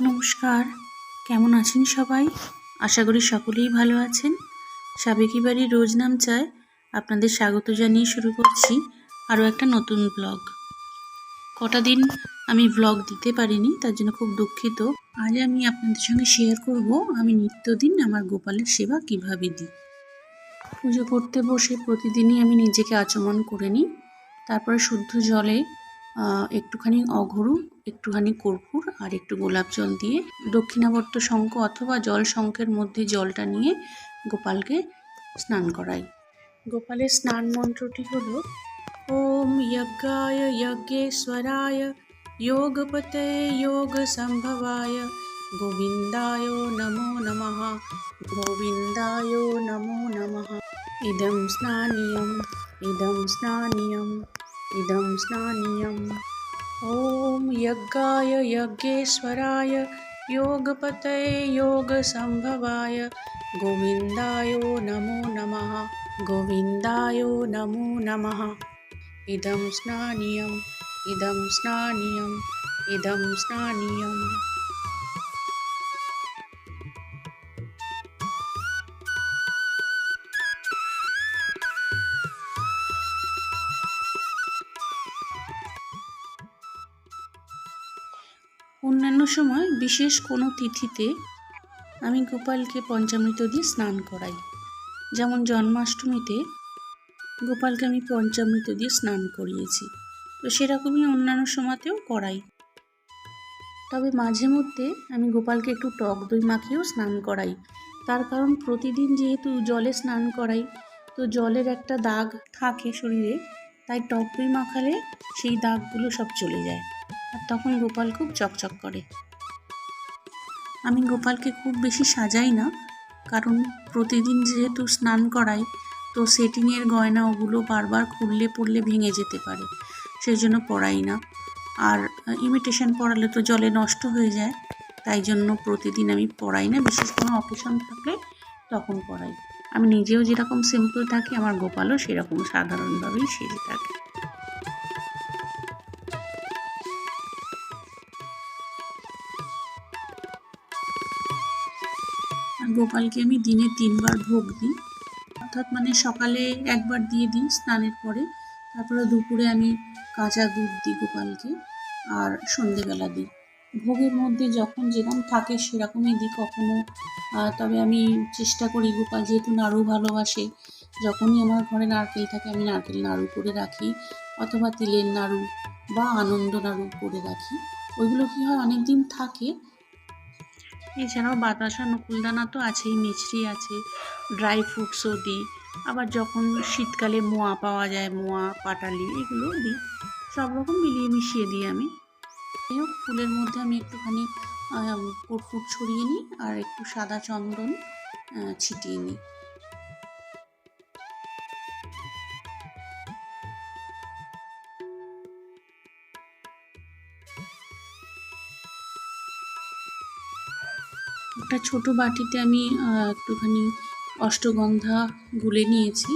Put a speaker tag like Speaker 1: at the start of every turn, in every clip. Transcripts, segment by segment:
Speaker 1: নমস্কার। কেমন আছেন সবাই? আশা করি সকলেই ভালো আছেন। সাবেকি বাড়ির রোজ নাম চায় আপনাদের স্বাগত জানিয়ে শুরু করছি আরও একটা নতুন ব্লগ। কটা দিন আমি ব্লগ দিতে পারিনি, তার জন্য খুব দুঃখিত। আজ আমি আপনাদের সঙ্গে শেয়ার করব আমি নিত্যদিন আমার গোপালের সেবা কীভাবে দিই। পুজো করতে বসে প্রতিদিনই আমি নিজেকে আচমন করে নিই। তারপরে শুদ্ধ জলে একটুখানি অঘরু একটুখানি কর্পূর আর একটু গোলাপ জল দিয়ে দক্ষিণাবর্ত শঙ্খ অথবা জল শঙ্খের মধ্যে জলটা নিয়ে গোপালকে স্নান করাই। গোপালের স্নান মন্ত্রটি হল, ওম যজ্ঞায় যজ্ঞেশ্বরায়, যোগপতে যোগ সম্ভবায় গোবিন্দায় নমো নমঃ, গোবিন্দায় নমো নমঃ। ইদম স্নানীয় ইদম স্নানীয় ইদম স্নানীয় ॐ यज्ञाय यज्ञेश्वराय योगपतये योगसम्भवाय गोविन्दाय नमो नमः गोविन्दाय नमो नमः। इदं स्नानीयम् इदं स्नानीयम् इदं स्नानीयम् অন্যান্য সময় বিশেষ কোনো তিথিতে আমি গোপালকে পঞ্চামৃত দিয়ে স্নান করাই। যেমন জন্মাষ্টমীতে গোপালকে আমি পঞ্চামৃত দিয়ে স্নান করিয়েছি। তো সেরকমই অন্যান্য সময়তেও করাই। তবে মাঝে মধ্যে আমি গোপালকে একটু টক দই মাখিয়েও স্নান করাই। তার কারণ প্রতিদিন যেহেতু জলে স্নান করাই, তো জলের একটা দাগ থাকে শরীরে, তাই টক দই মাখালে সেই দাগগুলো সব চলে যায়। আর তখন গোপাল খুব চকচক করে। আমি গোপালকে খুব বেশি সাজাই না, কারণ প্রতিদিন যেহেতু স্নান করাই, তো সেটিংয়ের গয়না ওগুলো বারবার খুললে পড়লে ভেঙে যেতে পারে সেই জন্য পরাই না। আর ইমিটেশন পরালে তো জলে নষ্ট হয়ে যায়, তাই জন্য প্রতিদিন আমি পরাই না। বিশেষ কোনো অকেশন থাকলে তখন পরাই আমি নিজেও যেরকম সিম্পল থাকি, আমার গোপালও সেরকম সাধারণভাবেই সেজে থাকে। আর গোপালকে আমি দিনে তিনবার ভোগ দিই। অর্থাৎ মানে সকালে একবার দিয়ে দিই স্নানের পরে, তারপরে দুপুরে আমি কাঁচা দুধ দিই গোপালকে আর সন্ধেবেলা দিই। ভোগের মধ্যে যখন যেরকম থাকে সেরকমই দিই কখনো। তবে আমি চেষ্টা করি গোপাল যেহেতু নাড়ু ভালোবাসে, যখনই আমার ঘরে নারকেল থাকে আমি নারকেল নাড়ু করে রাখি অথবা তিলের নাড়ু বা আনন্দ নাড়ু করে রাখি। ওইগুলো কী হয় অনেক দিন থাকে এছাড়াও বাতাসা নকুলদানা তো আছেই, মিছরি আছে ড্রাই ফ্রুটসও দিই। আবার যখন শীতকালে মোয়া পাওয়া যায়, মোয়া, পাটালি, এগুলো দিই। সব রকম মিলিয়ে মিশিয়ে দিই আমি। যাই হোক, ফুলের মধ্যে আমি একটুখানি কর্পূর ছড়িয়ে নিই আর একটু সাদা চন্দন ছিটিয়ে নিই। একটা ছোট বাটিতে আমি একটুখানি অষ্টগন্ধা গুলে নিয়েছি।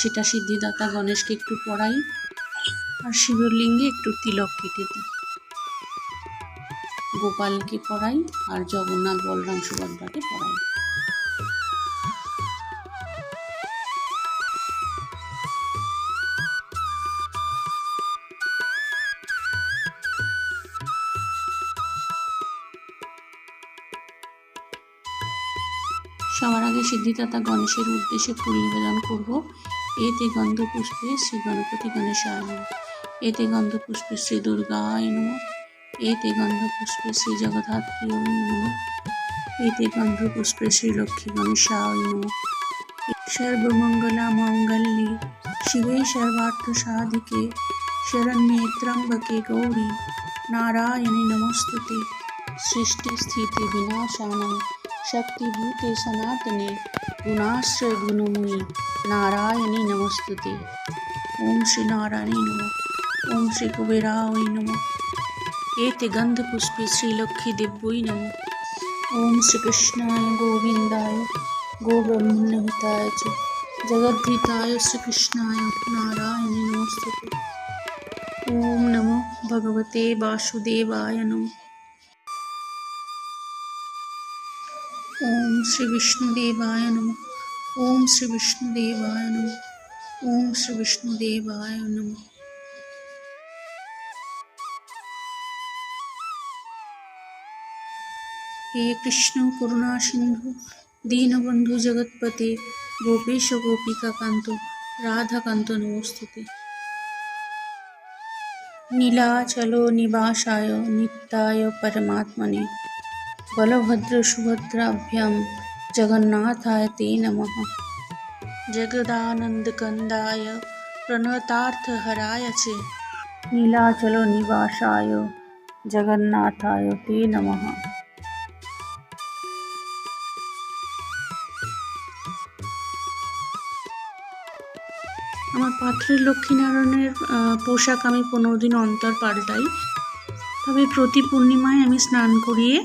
Speaker 1: সেটা সিদ্ধিদাতা গণেশকে একটু পড়াই আর শিবলিঙ্গে একটু তিলক কেটে দিই। গোপালকে পড়াই আর জগন্নাথ বলরাম সুভদ্রাকে পড়াই। সবার আগে সিদ্ধিদাতা গণেশের উদ্দেশ্যে ফুল নিবেদন করব। এতে গন্ধ পুষ্পে শ্রী গণপতি গণেশায় নমঃ। এতে গন্ধ পুষ্পে শ্রী দুর্গায় নমঃ। এতে গন্ধ পুষ্পে শ্রী জগদ্ধাত্রী নমঃ। এতে গন্ধ পুষ্পে শ্রী লক্ষ্মী গণেশায় নমঃ। সর্বমঙ্গলা মঙ্গল্যে শিবে সর্বার্থ সাধিকে শরণ্যে ত্র্যম্বকে গৌরী। নারায়ণে নমস্তুতে। সৃষ্টি স্থিতি বিনাশানং शक्तिभूते सनातने गुणाश्रय गुणमुनि नारायणी नमस्तुते ओम श्री नारायणी नमः ओम श्री कुबेराय नमः एते गन्धपुष्पे श्रीलक्ष्मी दिव्यै नमः ओम श्री कृष्णाय गोविन्दाय गोब्रह्मण्यहिताय च जगद्धिताय श्रीकृष्णाय नारायणी नमस्तुते ओम नमो भगवते वासुदेवाय नमः ওম শ্রী বিষ্ণুদেবায় নম। ওম শ্রী বিষ্ণুদেবায় নম। ওম শ্রী বিষ্ণুদেবায় নম। হে কৃষ্ণ করুণা সিন্ধু, দীনবন্ধু জগৎপতে, গোপেশ গোপিকাকান্ত, রাধাকান্ত নমস্তুতে। নীলাচল নিবাসায় নিত্যায় পরমাত্মনে বলভদ্র সুভদ্রাভ্যাম জগন্নাথায় তে নমঃ জগদানন্দকন্দায় প্রণতার্থহরায় চ নীলাচল নিবাসায় জগন্নাথায় তে নমঃ আমার পাত্রের লক্ষ্মীনারায়ণের পোশাক আমি পনেরো দিন অন্তর পাল্টাই। তবে প্রতি পূর্ণিমায় আমি স্নান করিয়ে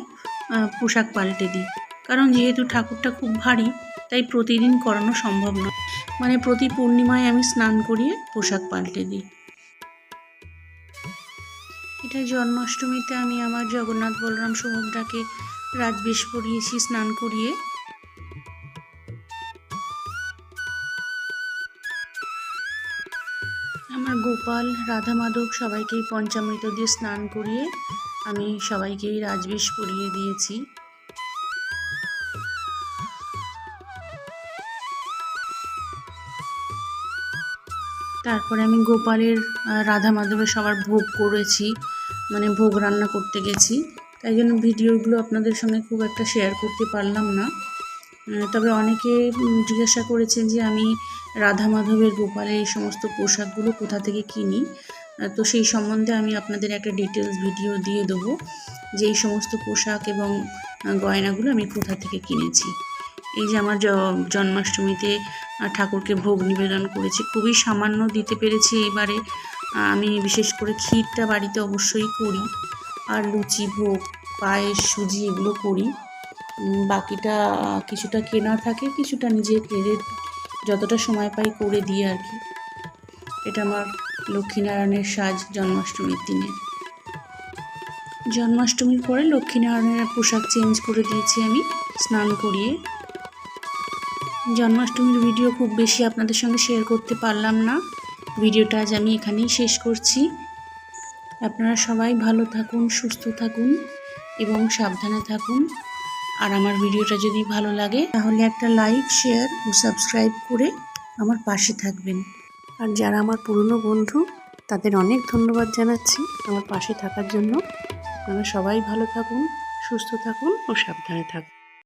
Speaker 1: পোশাক পাল্টে দিই। কারণ যেহেতু ঠাকুরটা খুব ভারী, তাই প্রতিদিন করানো সম্ভব নয় মানে প্রতি পূর্ণিমায় আমি স্নান করিয়ে পোশাক পাল্টে দিই। এটা জন্মাষ্টমীতে আমি আমার জগন্নাথ বলরাম সুভদ্রাকে রাজবেশ পরিয়েছি স্নান করিয়ে। আমার গোপাল, রাধা মাধব সবাইকেই পঞ্চামৃত দিয়ে স্নান করিয়ে আমি সবাইকেই রাজবেশ পরিয়ে দিয়েছি। তারপরে আমি গোপালের রাধা মাধবের সবার ভোগ করেছি মানে ভোগ রান্না করতে গেছি। তাই জন্য ভিডিওগুলো আপনাদের সঙ্গে খুব একটা শেয়ার করতে পারলাম না। তবে অনেকে জিজ্ঞাসা করেছেন যে আমি রাধা মাধবের গোপালের এই সমস্ত পোশাকগুলো কোথা থেকে কিনি। তো সেই সম্বন্ধে আমি আপনাদের একটা ডিটেলস ভিডিও দিয়ে দেবো, যে এই সমস্ত পোশাক এবং গয়নাগুলো আমি কোথা থেকে কিনেছি। এই যে আমার জন্মাষ্টমীতে ঠাকুরকে ভোগ নিবেদন করেছি, খুবই সামান্য দিতে পেরেছি এবারে আমি বিশেষ করে ক্ষীরটা বাড়িতে অবশ্যই করি, আর লুচি ভোগ, পায়েস, সুজি এগুলো করি। বাকিটা কিছুটা কেনা থাকে, কিছুটা নিজে কেড়ে যতটা সময় পাই করে দিই আর কি। এটা আমার লক্ষ্মীনারায়ণের সাজ জন্মাষ্টমীর দিনে। জন্মাষ্টমীর পরে লক্ষ্মীনারায়ণের পোশাক চেঞ্জ করে দিয়েছি আমি, স্নান করিয়ে। জন্মাষ্টমীর ভিডিও খুব বেশি আপনাদের সঙ্গে শেয়ার করতে পারলাম না। ভিডিওটা আজ আমি এখানেই শেষ করছি। আপনারা সবাই ভালো থাকুন, সুস্থ থাকুন এবং সাবধানে থাকুন। আর আমার ভিডিওটা যদি ভালো লাগে, তাহলে একটা লাইক শেয়ার ও সাবস্ক্রাইব করে আমার পাশে থাকবেন। আর যারা আমার পুরনো বন্ধু, তাদের অনেক ধন্যবাদ জানাচ্ছি আমার পাশে থাকার জন্য। আপনারা সবাই ভালো থাকুন, সুস্থ থাকুন ও সাবধানে থাকুন।